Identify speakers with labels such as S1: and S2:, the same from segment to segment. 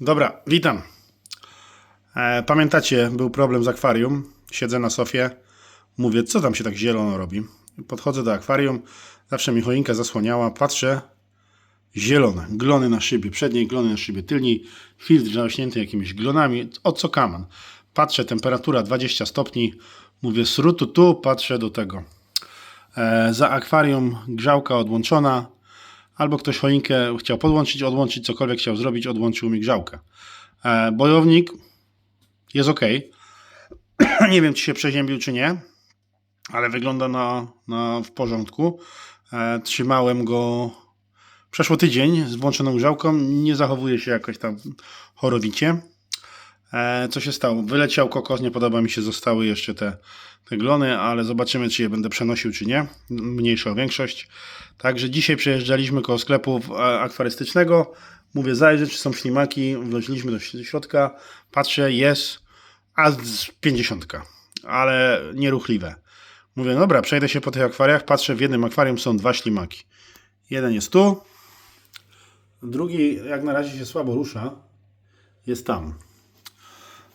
S1: Dobra, witam. E, pamiętacie, był problem z akwarium. Siedzę na sofie, mówię, co tam się tak zielono robi. Podchodzę do akwarium, zawsze mi choinka zasłaniała, patrzę, zielone, glony na szybie przedniej, glony na szybie tylniej, filtr zarośnięty jakimiś glonami, o co kaman. Patrzę, temperatura 20 stopni, mówię, srutu tu, patrzę do tego. E, za akwarium grzałka odłączona, albo ktoś choinkę chciał podłączyć, odłączyć, cokolwiek chciał zrobić, odłączył mi grzałkę. E, bojownik jest ok. nie wiem, czy się przeziębił, czy nie, ale wygląda na, na w porządku. E, trzymałem go przeszło tydzień z włączoną grzałką. Nie zachowuje się jakoś tam chorowicie. E, co się stało? Wyleciał kokos, nie podoba mi się, zostały jeszcze te, te glony, ale zobaczymy, czy je będę przenosił, czy nie. Mniejsza o większość. Także dzisiaj przejeżdżaliśmy koło sklepu e, akwarystycznego. Mówię, zajrzeć, czy są ślimaki. Wleźliśmy do środka. Patrzę, jest, a z 50, ale nieruchliwe. Mówię, no dobra, przejdę się po tych akwariach. Patrzę, w jednym akwarium są dwa ślimaki. Jeden jest tu, drugi, jak na razie się słabo rusza, jest tam.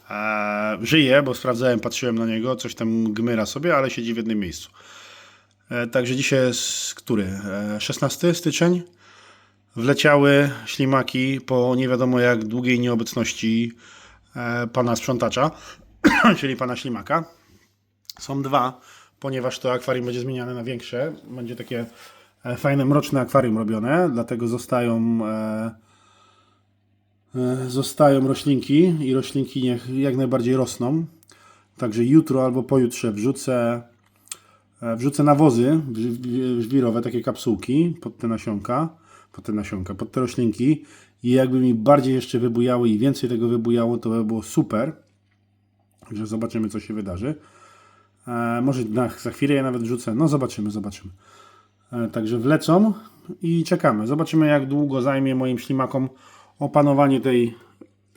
S1: Eee, żyje, bo sprawdzałem, patrzyłem na niego, coś tam gmyra sobie, ale siedzi w jednym miejscu. E, także dzisiaj jest który? E, 16 styczeń. Wleciały ślimaki po nie wiadomo jak długiej nieobecności e, pana sprzątacza, czyli pana ślimaka. Są dwa, ponieważ to akwarium będzie zmieniane na większe. Będzie takie e, fajne, mroczne akwarium robione, dlatego zostają e, e, zostają roślinki i roślinki niech jak najbardziej rosną. Także jutro albo pojutrze wrzucę E, Wrzucę nawozy żwi- żwirowe, takie kapsułki pod te nasionka, pod te nasionka, pod te roślinki i jakby mi bardziej jeszcze wybujały i więcej tego wybujało, to by było super. Także zobaczymy, co się wydarzy. E, może na, za chwilę je nawet wrzucę. No zobaczymy, zobaczymy. E, także wlecą i czekamy. Zobaczymy, jak długo zajmie moim ślimakom opanowanie tej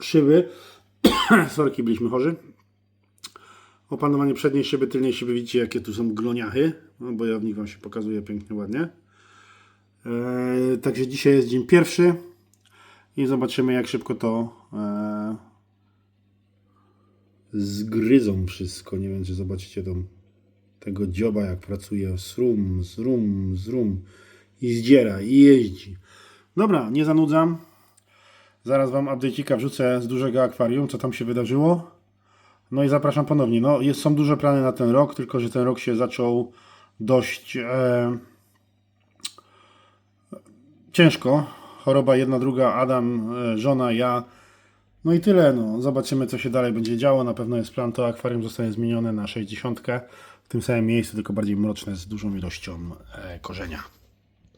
S1: szyby. Sorki, byliśmy chorzy opanowanie przedniej szyby, tylnej szyby. Widzicie, jakie tu są gloniachy. No, bojownik Wam się pokazuje pięknie, ładnie. Eee, także dzisiaj jest dzień pierwszy i zobaczymy, jak szybko to eee, zgryzą wszystko. Nie wiem, czy zobaczycie tą, tego dzioba, jak pracuje. Srum, zrum, zrum i zdziera, i jeździ. Dobra, nie zanudzam. Zaraz Wam update'ika wrzucę z dużego akwarium, co tam się wydarzyło. No i zapraszam ponownie. No, jest, są duże plany na ten rok, tylko że ten rok się zaczął dość e, ciężko. Choroba jedna, druga, Adam, e, żona, ja. No i tyle. No. Zobaczymy, co się dalej będzie działo. Na pewno jest plan, to akwarium zostanie zmienione na 60 w tym samym miejscu, tylko bardziej mroczne z dużą ilością e, korzenia.